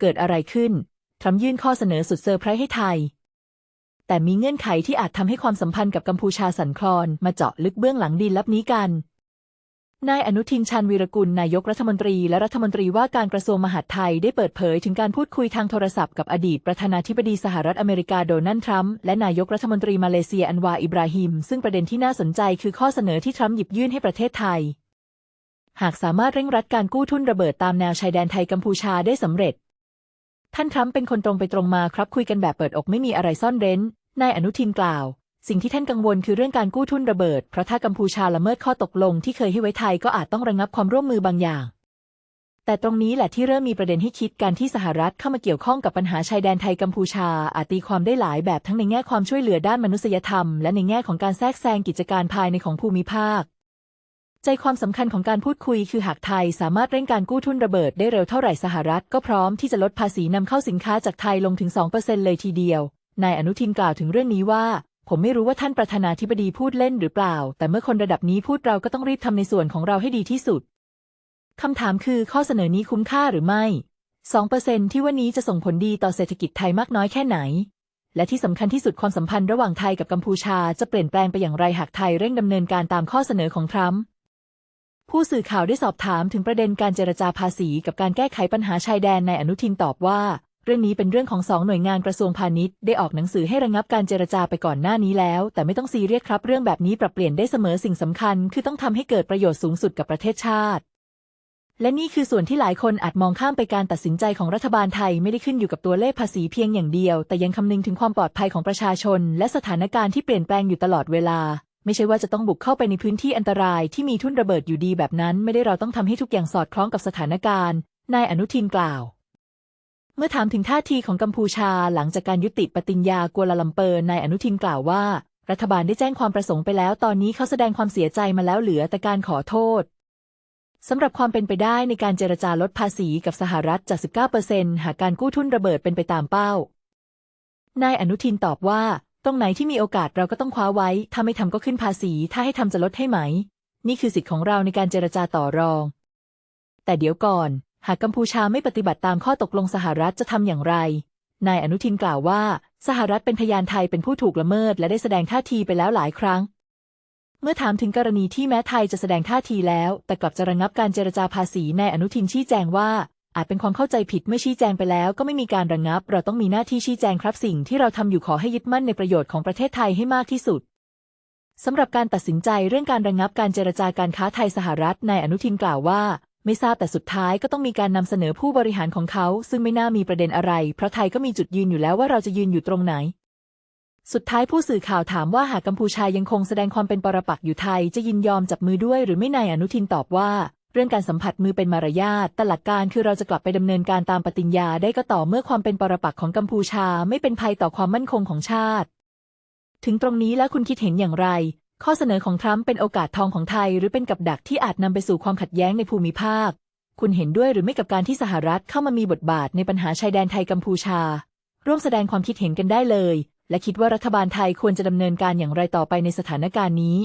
เกิดอะไรขึ้น ทรัมป์ยื่นข้อเสนอสุดเซอร์ไพรส์ให้ไทย แต่มีเงื่อนไขที่อาจทำให้ความสัมพันธ์กับกัมพูชาสั่นคลอน มาเจาะลึกเบื้องหลังดีลลับนี้กัน นายอนุทินชาญวีรกุล นายกรัฐมนตรีและรัฐมนตรีว่าการกระทรวงมหาดไทยได้เปิดเผยถึงการพูดคุยทางโทรศัพท์กับอดีตประธานาธิบดีสหรัฐอเมริกาโดนัลด์ทรัมป์และนายกรัฐมนตรีมาเลเซียอันวาอิบราฮิม ซึ่งประเด็นที่น่าสนใจคือข้อเสนอที่ทรัมป์หยิบยื่นให้ประเทศไทยหากสามารถเร่งรัดการกู้ทุนระเบิดตามแนวชายแดนไทยกัมพูชาได้สำเร็จ ท่านทรัมป์เป็นคนตรงไปตรงมาครับคุยกันแบบเปิดอกไม่มีอะไรซ่อนเร้น นายอนุทินกล่าว สิ่งที่ท่านกังวลคือเรื่องการกู้ทุนระเบิด เพราะถ้ากัมพูชาละเมิดข้อตกลงที่เคยให้ไว้ไทยก็อาจต้องระงงับความร่วมมือบางอย่าง แต่ตรงนี้แหละที่เริ่มมีประเด็นให้คิดการที่สหรัฐเข้ามาเกี่ยวข้องกับปัญหาชายแดนไทยกัมพูชา อาจตีความได้หลายแบบทั้งในแง่ความช่วยเหลือด้านมนุษยธรรม และในแง่ของการแทรกแซงกิจการภายในของภูมิภาค ใจความสำคัญของการพูดคุยคือหากไทยสามารถเร่งการกู้ทุนระเบิดได้เร็วเท่าไหร่สหรัฐก็พร้อมที่จะลดภาษีนำเข้าสินค้าจากไทยลงถึง 2%เลยทีเดียวนายอนุทินกล่าวถึงเรื่องนี้ว่า ผมไม่รู้ว่าท่านประธานาธิบดีพูดเล่นหรือเปล่า แต่เมื่อคนระดับนี้พูดเราก็ต้องรีบทำในส่วนของเราให้ดีที่สุดคำถามคือข้อเสนอนี้คุ้มค่าหรือไม่ 2%ที่ว่านี้จะส่งผลดีต่อเศรษฐกิจไทยมากน้อยแค่ไหน และที่สำคัญที่สุดความสัมพันธ์ระหว่างไทยกับกัมพูชาจะเปลี่ยนแปลงไปอย่างไรหากไทยเร่งดำเนินการตามข้อเสนอของทรัมป์ ผู้สื่อข่าวได้สอบถามถึงประเด็นการเจรจาภาษีกับการแก้ไขปัญหาชายแดนในอนุทินตอบว่า เรื่องนี้เป็นเรื่องของสองหน่วยงานกระทรวงพาณิชย์ได้ออกหนังสือให้ระงับการเจรจาไปก่อนหน้านี้แล้ว แต่ไม่ต้องซีเรียสครับ เรื่องแบบนี้ปรับเปลี่ยนได้เสมอสิ่งสำคัญ คือต้องทำให้เกิดประโยชน์สูงสุดกับประเทศชาติ และนี่คือส่วนที่หลายคนอาจมองข้ามไปการตัดสินใจของรัฐบาลไทยไม่ได้ขึ้นอยู่กับตัวเลขภาษีเพียงอย่างเดียว แต่ยังคำนึงถึงความปลอดภัยของประชาชน และสถานการณ์ที่เปลี่ยนแปลงอยู่ตลอดเวลา ไม่ใช่ว่าจะต้องบุกเข้าไปในพื้นที่อันตรายที่มีทุ่นระเบิดอยู่ดีแบบนั้น ไม่ได้เราต้องทำให้ทุกอย่างสอดคล้องกับสถานการณ์ นายอนุทินกล่าว เมื่อถามถึงท่าทีของกัมพูชาหลังจากการยุติปฏิญญากัวลาลัมเปอร์นายอนุทินกล่าวว่า รัฐบาลได้แจ้งความประสงค์ไปแล้ว ตอนนี้เขาแสดงความเสียใจมาแล้วเหลือแต่การขอโทษสำหรับความเป็นไปได้ในการเจรจาลดภาษีกับสหรัฐจาก 19%หากการกู้ทุนระเบิดเป็นไปตามเป้า นายอนุทินตอบว่า ตรงไหนที่มีโอกาสเราก็ต้องคว้าไว้ ถ้าไม่ทำก็ขึ้นภาษี ถ้าให้ทำจะลดให้ไหม นี่คือสิทธิ์ของเราในการเจรจาต่อรอง แต่เดี๋ยวก่อน หากกัมพูชาไม่ปฏิบัติตามข้อตกลงสหรัฐจะทำอย่างไร นายอนุทินกล่าวว่า สหรัฐเป็นพยานไทยเป็นผู้ถูกละเมิด และได้แสดงท่าทีไปแล้วหลายครั้ง เมื่อถามถึงกรณีที่แม้ไทยจะแสดงท่าทีแล้ว แต่กลับจะระงับการเจรจาภาษีนายอนุทินชี้แจงว่า อาจเป็นความเข้าใจผิดเมื่อชี้แจงไปแล้วก็ไม่มีการระงับ เราต้องมีหน้าที่ชี้แจงครับสิ่งที่เราทำอยู่ขอให้ยึดมั่นในประโยชน์ของประเทศไทยให้มากที่สุดสำหรับการตัดสินใจเรื่องการระงับการเจรจาการค้าไทยสหรัฐนายอนุทินกล่าวว่า ไม่ทราบแต่สุดท้ายก็ต้องมีการนำเสนอผู้บริหารของเขา ซึ่งไม่น่ามีประเด็นอะไร เพราะไทยก็มีจุดยืนอยู่แล้วว่าเราจะยืนอยู่ตรงไหน สุดท้ายผู้สื่อข่าวถามว่าหากกัมพูชายังคงแสดงความเป็นปรปักษ์อยู่ไทย จะยินยอมจับมือด้วยหรือไม่นายอนุทินตอบว่า เรื่องการสัมผัสมือเป็นมารยาทแต่หลักการคือเราจะกลับไปดำเนินการตามปฏิญญาได้ก็ต่อเมื่อความเป็นปรปักษ์ของกัมพูชาไม่เป็นภัยต่อความมั่นคงของชาติ ถึงตรงนี้แล้วคุณคิดเห็นอย่างไร ข้อเสนอของทรัมป์เป็นโอกาสทองของไทย หรือเป็นกับดักที่อาจนำไปสู่ความขัดแย้งในภูมิภาค คุณเห็นด้วยหรือไม่กับการที่สหรัฐเข้ามามีบทบาทในปัญหาชายแดนไทยกัมพูชา ร่วมแสดงความคิดเห็นกันได้เลย และคิดว่ารัฐบาลไทยควรจะดำเนินการอย่างไรต่อไปในสถานการณ์นี้